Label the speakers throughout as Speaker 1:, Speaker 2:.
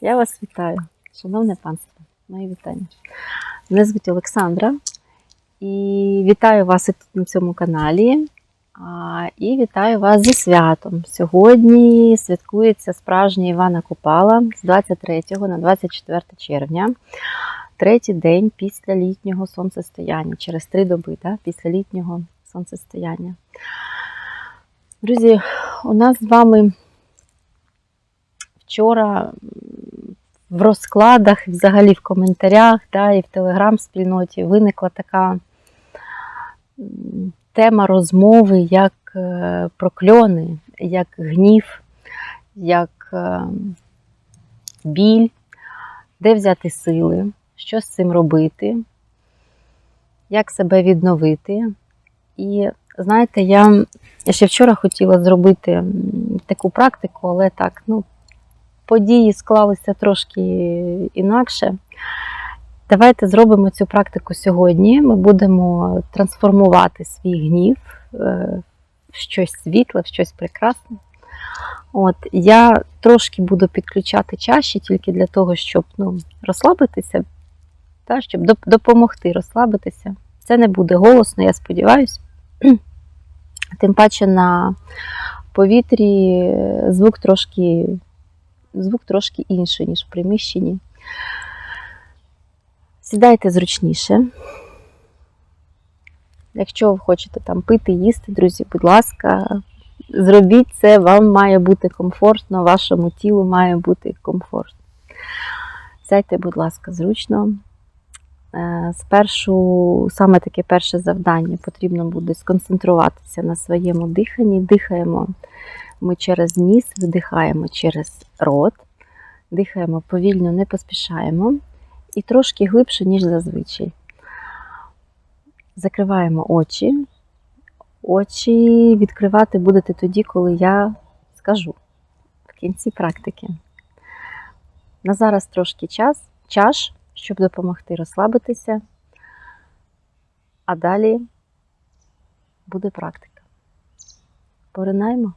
Speaker 1: Я вас вітаю, шановне панство, мої вітання. Мене звуть Олександра і вітаю вас і тут на цьому каналі. І вітаю вас зі святом. Сьогодні святкується справжнє Івана Купала з 23 на 24 червня, третій день після літнього сонцестояння, через три доби да, після літнього сонцестояння. Друзі, у нас з вами вчора в розкладах, взагалі в коментарях, да, і в телеграм-спільноті виникла така тема розмови, як е, прокльони, як гнів, як е, біль, де взяти сили, що з цим робити, як себе відновити. І знаєте, я, ще вчора хотіла зробити таку практику, але так, ну, події склалися трошки інакше. Давайте зробимо цю практику сьогодні. Ми будемо трансформувати свій гнів е, в щось світле, в щось прекрасне. От, я трошки буду підключати чаші тільки для того, щоб ну, розслабитися, та, щоб допомогти розслабитися. Це не буде голосно, я сподіваюся. Тим паче на повітрі звук трошки, звук трошки інший, ніж в приміщенні. Сідайте зручніше. Якщо ви хочете там пити, їсти, друзі, будь ласка, зробіть це, вам має бути комфортно, вашому тілу має бути комфортно. Сядьте, будь ласка, зручно. Е, Спершу, саме таке перше завдання потрібно буде сконцентруватися на своєму диханні. Дихаємо ми через ніс, видихаємо через рот, дихаємо повільно, не поспішаємо і трошки глибше, ніж зазвичай. Закриваємо очі. Очі відкривати будете тоді, коли я скажу в кінці практики. На зараз трошки час, чаш, щоб допомогти розслабитися, а далі буде практика. Поринаємо.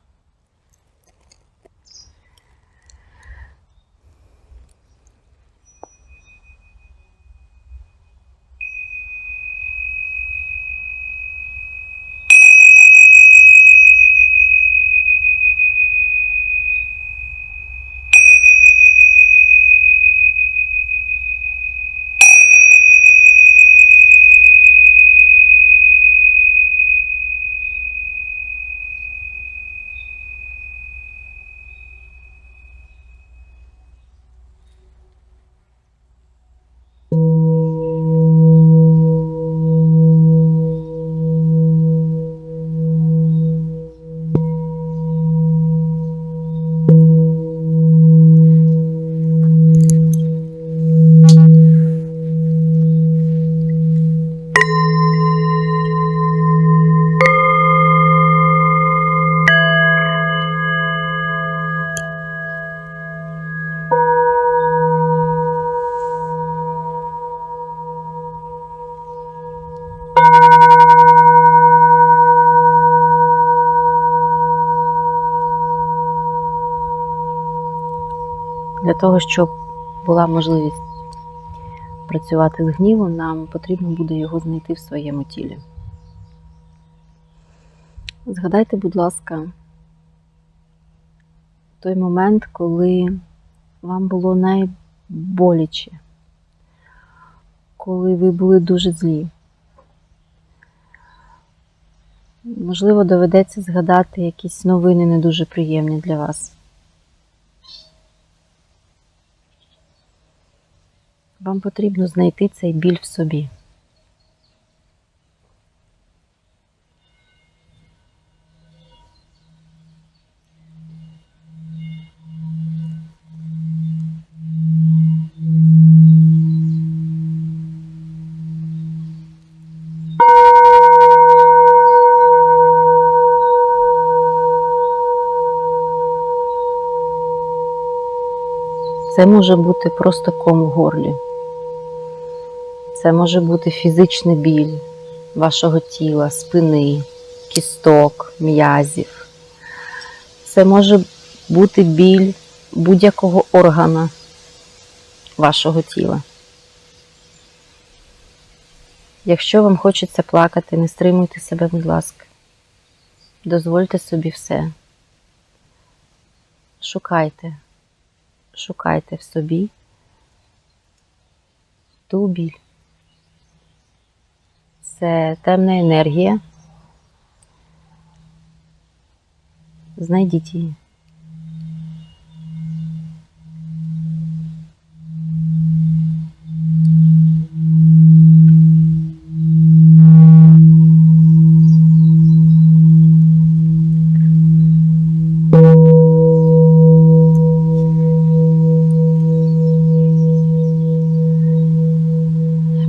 Speaker 1: Для того, щоб була можливість працювати з гнівом, нам потрібно буде його знайти в своєму тілі. Згадайте, будь ласка, той момент, коли вам було найболяче, коли ви були дуже злі. Можливо, доведеться згадати якісь новини не дуже приємні для вас. Вам потрібно знайти цей біль в собі. Це може бути просто ком в горлі. Це може бути фізичний біль вашого тіла, спини, кісток, м'язів. Це може бути біль будь-якого органа вашого тіла. Якщо вам хочеться плакати, не стримуйте себе, будь ласка. Дозвольте собі все. Шукайте, шукайте в собі ту біль. Це темна енергія. Знайдіть її.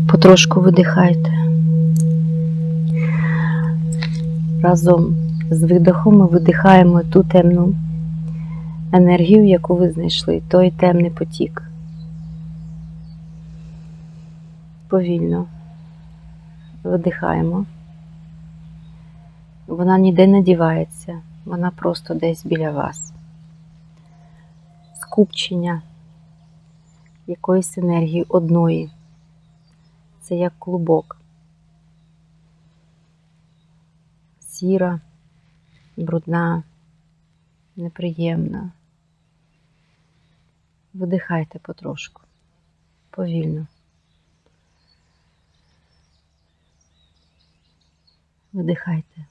Speaker 1: Потрошку видихайте. Разом з видохом ми видихаємо ту темну енергію, яку ви знайшли, той темний потік. Повільно видихаємо. Вона ніде не дівається, вона просто десь біля вас. Скупчення якоїсь енергії одної. Це як клубок. Сіра, брудна, неприємна. Видихайте потрошку, повільно. Видихайте.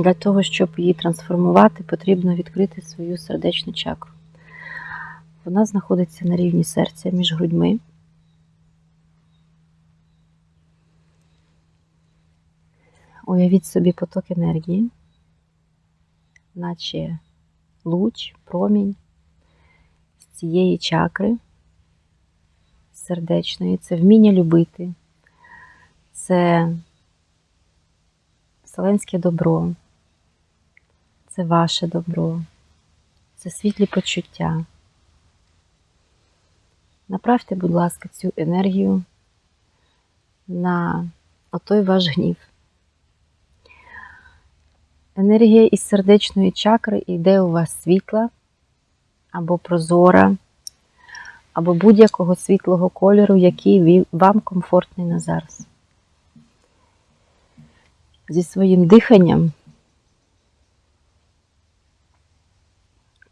Speaker 1: Для того, щоб її трансформувати, потрібно відкрити свою сердечну чакру. Вона знаходиться на рівні серця між грудьми. Уявіть собі поток енергії, наче луч, промінь з цієї чакри сердечної. Це вміння любити, це вселенське добро, це ваше добро, це світлі почуття. Направте, будь ласка, цю енергію на отой ваш гнів. Енергія із сердечної чакри йде у вас світла або прозора, або будь-якого світлого кольору, який вам комфортний на зараз. Зі своїм диханням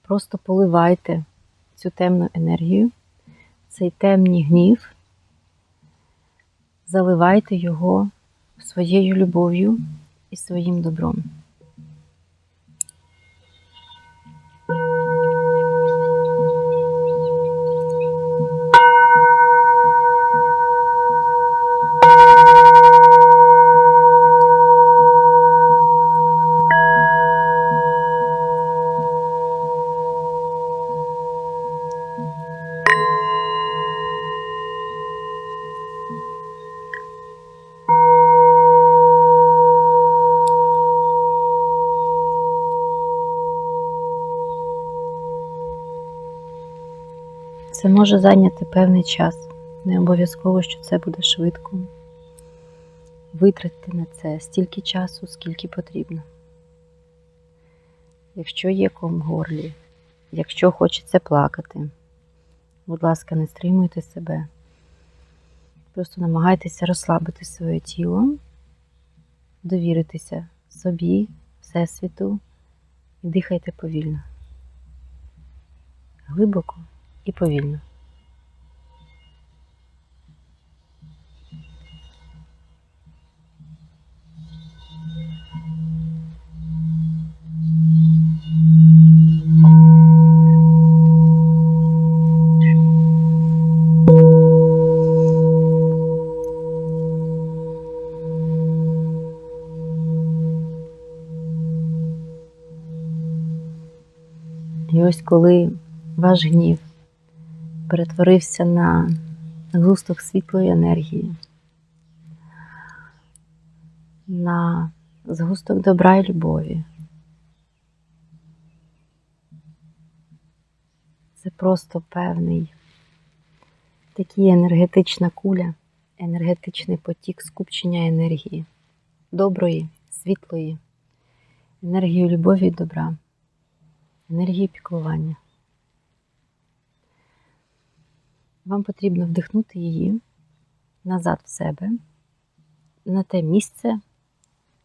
Speaker 1: просто поливайте цю темну енергію, цей темний гнів, заливайте його своєю любов'ю і своїм добром. Це може зайняти певний час. Не обов'язково, що це буде швидко. Витратьте на це стільки часу, скільки потрібно. Якщо є ком в горлі, якщо хочеться плакати, будь ласка, не стримуйте себе. Просто намагайтеся розслабити своє тіло, довіритися собі, Всесвіту і дихайте повільно. Глибоко і повільно. І ось коли ваш гнів перетворився на згусток світлої енергії, на згусток добра і любові. Це просто певний такий енергетична куля, енергетичний потік скупчення енергії, доброї, світлої, енергії любові і добра, енергії піклування. Вам потрібно вдихнути її назад в себе, на те місце,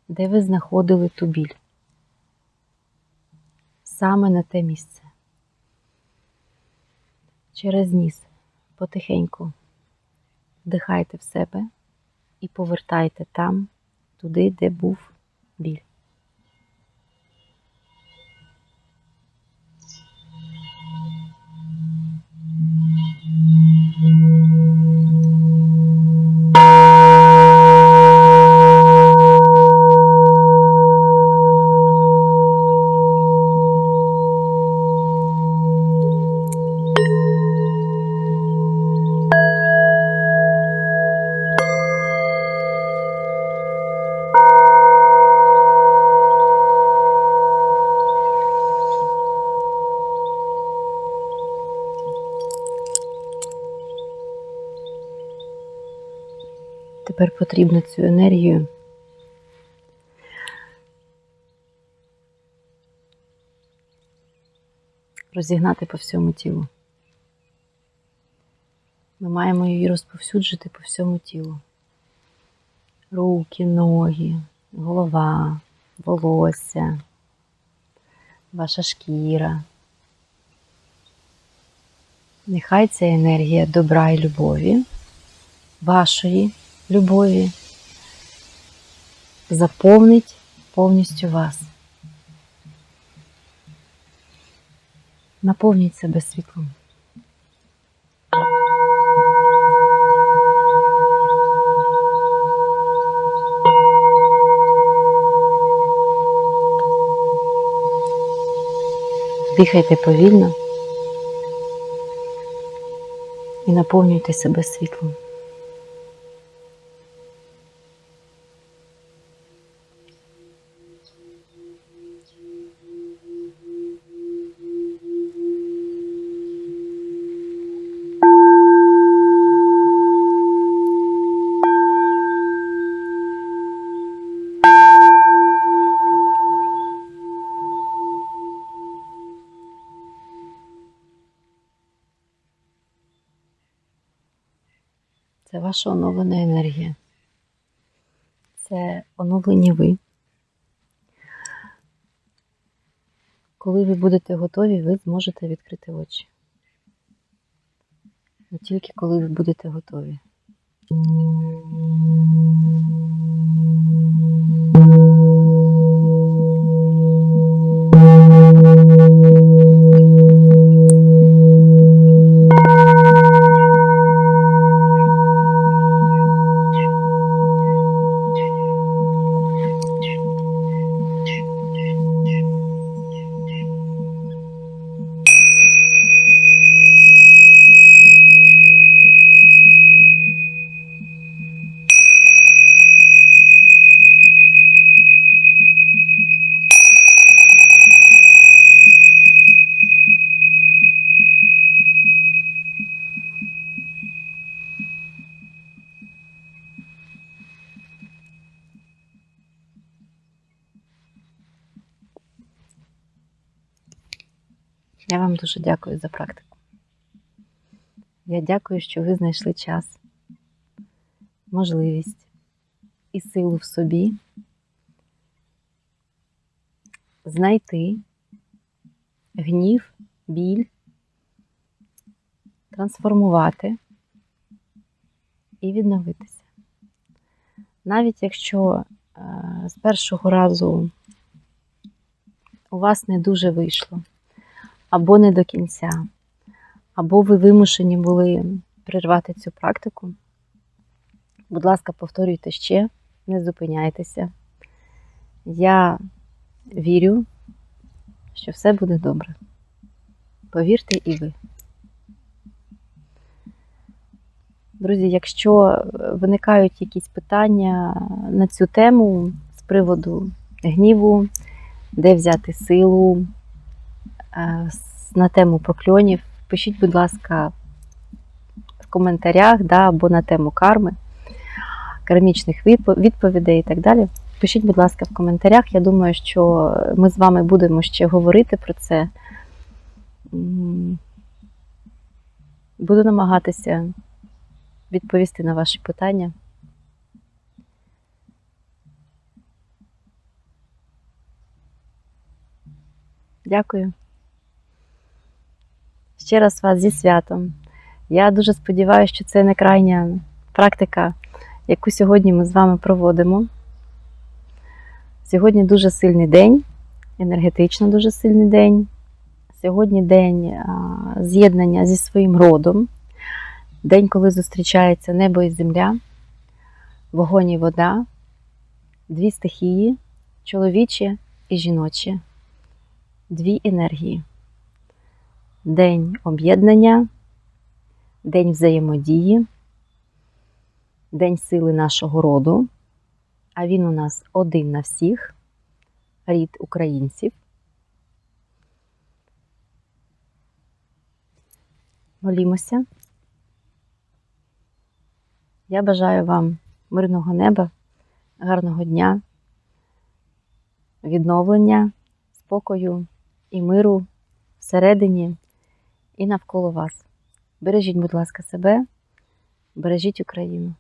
Speaker 1: де ви знаходили ту біль. Саме на те місце. Через ніс потихеньку вдихайте в себе і повертайте там, туди, де був біль. Тепер потрібно цю енергію розігнати по всьому тілу. Ми маємо її розповсюджити по всьому тілу. Руки, ноги, голова, волосся, ваша шкіра. Нехай ця енергія добра і любові, вашої любові заповнить повністю вас. Наповніть себе світлом. Дихайте повільно і наповнюйте себе світлом. Ваша оновлена енергія. Це оновлені ви. Коли ви будете готові, ви зможете відкрити очі. Не тільки коли ви будете готові. Я вам дуже дякую за практику. Я дякую, що ви знайшли час, можливість і силу в собі знайти гнів, біль, трансформувати і відновитися. Навіть якщо е, з першого разу у вас не дуже вийшло, або не до кінця, або ви вимушені були прервати цю практику. Будь ласка, повторюйте ще, не зупиняйтеся. Я вірю, що все буде добре. Повірте і ви. Друзі, якщо виникають якісь питання на цю тему з приводу гніву, де взяти силу, на тему прокльонів, пишіть, будь ласка, в коментарях да, або на тему карми, кармічних відповідей і так далі. Пишіть, будь ласка, в коментарях. Я думаю, що ми з вами будемо ще говорити про це. Буду намагатися відповісти на ваші питання. Дякую. Ще раз вас зі святом. Я дуже сподіваюся, що це не крайня практика, яку сьогодні ми з вами проводимо. Сьогодні дуже сильний день, енергетично дуже сильний день. Сьогодні день з'єднання зі своїм родом, день, коли зустрічається небо і земля, вогонь і вода, дві стихії, чоловічі і жіночі, дві енергії. День об'єднання, день взаємодії, день сили нашого роду, а він у нас один на всіх, рід українців. Молімося. Я бажаю вам мирного неба, гарного дня, відновлення, спокою і миру всередині і навколо вас. Бережіть, будь ласка, себе, бережіть Україну.